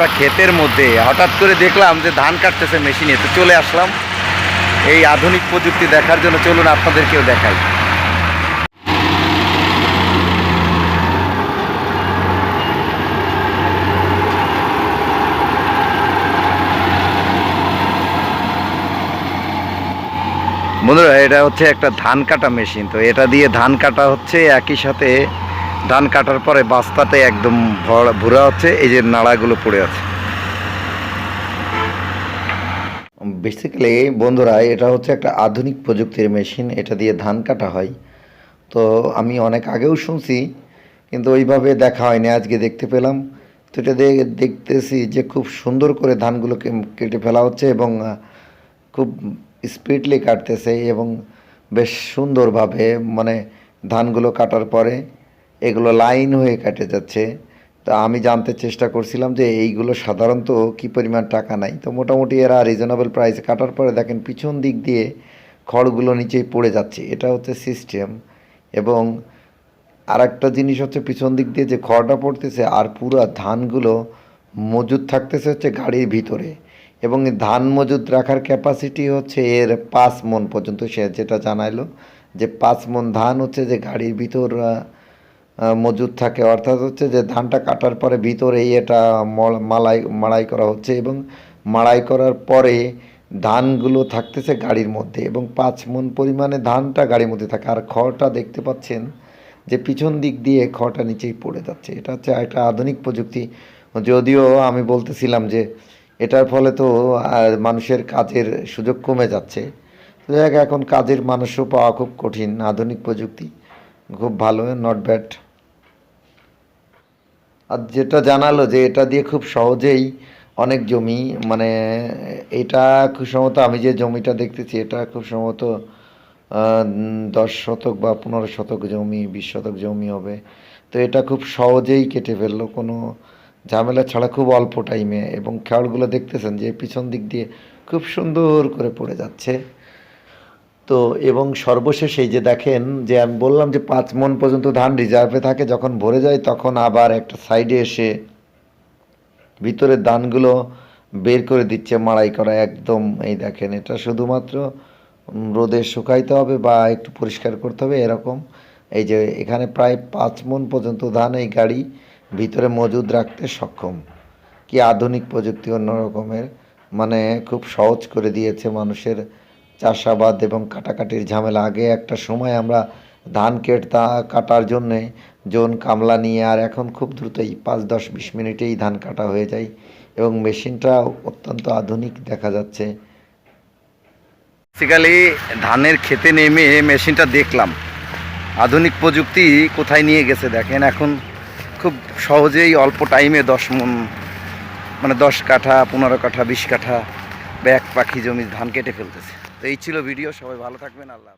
একটা ক্ষেতের মধ্যে হঠাৎ করে দেখলাম যে ধান কাটতেছে মেশিনে, তো চলে আসলাম। এই আধুনিক প্রযুক্তি দেখার জন্য চলুন আপনাদেরকেও দেখাই। বন্ধুরা, এটা হচ্ছে একটা ধান কাটা মেশিন, তো এটা দিয়ে ধান কাটা হচ্ছে একই সাথে ধান কাটার পরে বাস্তাতে একদম ভরা- হচ্ছে এই যে নাড়াগুলো পড়ে আছে। বেসিক্যালি বন্ধুরা, এটা হচ্ছে একটা আধুনিক প্রযুক্তির মেশিন, এটা দিয়ে ধান কাটা হয়। তো আমি অনেক আগেও শুনছি, কিন্তু ওইভাবে দেখা হয়নি, আজকে দেখতে পেলাম। তো এটা দেখে দেখতেছি যে খুব সুন্দর করে ধানগুলোকে কেটে ফেলা হচ্ছে এবং খুব স্পিডলি কাটতেছে এবং বেশ সুন্দরভাবে মানে ধানগুলো কাটার পরে এগুলো লাইন হয়ে কেটে যাচ্ছে। তা আমি জানতে চেষ্টা করছিলাম যে এইগুলো সাধারণত কি পরিমাণ টাকা নাই। তো মোটামুটি এরা রিজনেবল প্রাইসে কাটার পরে দেখেন পিছন দিক দিয়ে খড়গুলো নিচেই পড়ে যাচ্ছে। এটা হচ্ছে সিস্টেম এবং আর একটা জিনিস হচ্ছে পিছন দিক দিয়ে যে খড়টা পড়তেছে আর পুরো ধানগুলো মজুদ থাকতেছে হচ্ছে গাড়ির ভিতরে এবং ধান মজুদ রাখার ক্যাপাসিটি হচ্ছে এর পাঁচ মন পর্যন্ত সে যেটা জানাইলো যে পাঁচ মন ধান হচ্ছে যে গাড়ির ভিতর মজুদ থাকে। অর্থাৎ হচ্ছে যে ধানটা কাটার পরে ভিতরেই এটা মল- মালাই, মাড়াই করা হচ্ছে এবং মাড়াই করার পরে ধানগুলো থাকতেছে গাড়ির মধ্যে এবং পাঁচ মন পরিমাণে ধানটা গাড়ির মধ্যে থাকে। আর খড়টা দেখতে পাচ্ছেন যে পিছন দিক দিয়ে খড়টা নিচেই পড়ে যাচ্ছে। এটা হচ্ছে একটা আধুনিক প্রযুক্তি। যদিও আমি বলতেছিলাম যে এটার ফলে তো মানুষের কাজের সুযোগ কমে যাচ্ছে। এখন কাজের মানুষও পাওয়া খুব কঠিন আধুনিক প্রযুক্তি। খুব ভালো নট ব্যাড আর যেটা জানালো যে এটা দিয়ে খুব সহজেই অনেক জমি মানে এটা খুব সম্ভবত আমি যে জমিটা দেখতেছি, এটা খুব সম্ভবত দশ শতক বা পনেরো শতক জমি, বিশ শতক জমি হবে। তো এটা খুব সহজেই কেটে ফেলল, কোনো ঝামেলা ছাড়া খুব অল্প টাইমে এবং খেয়ালগুলো দেখতেছেন যে পিছন দিক দিয়ে খুব সুন্দর করে পড়ে যাচ্ছে। তো এবং সর্বশেষ এই যে দেখেন যে আমি বললাম যে পাঁচ মন পর্যন্ত ধান রিজার্ভে থাকে, যখন ভরে যায় তখন আবার একটা সাইডে এসে ভিতরের ধানগুলো বের করে দিচ্ছে মাড়াই করা একদম। এই দেখেন, এটা শুধুমাত্র রোদে শুকাইতে হবে বা একটু পরিষ্কার করতে হবে এরকম। এই যে এখানে প্রায় পাঁচ মন পর্যন্ত ধান এই গাড়ি ভিতরে মজুদ রাখতে সক্ষম। কি আধুনিক প্রযুক্তি অন্য রকমের মানে খুব সহজ করে দিয়েছে মানুষের চাষাবাদ এবং কাটাকাটির ঝামেলা। আগে একটা সময় আমরা ধান কেটতা, কাটার জন্যে জন, কামলা নিয়ে আর এখন খুব দ্রুতই পাঁচ, দশ, বিশ মিনিটেই ধান কাটা হয়ে যায় এবং মেশিনটা অত্যন্ত আধুনিক দেখা যাচ্ছে। বেসিক্যালি ধানের খেতে নেমে মেশিনটা দেখলাম। আধুনিক প্রযুক্তি কোথায় নিয়ে গেছে দেখেন? এখন খুব সহজেই অল্প টাইমে দশ মন মানে দশ কাঠা, পনেরো কাঠা, বিশ কাঠা ব্যাগ পাখি জমি ধান কেটে ফেলতেছে। তো এই ছিল ভিডিও সবাই ভালো থাকবেন আল্লাহ।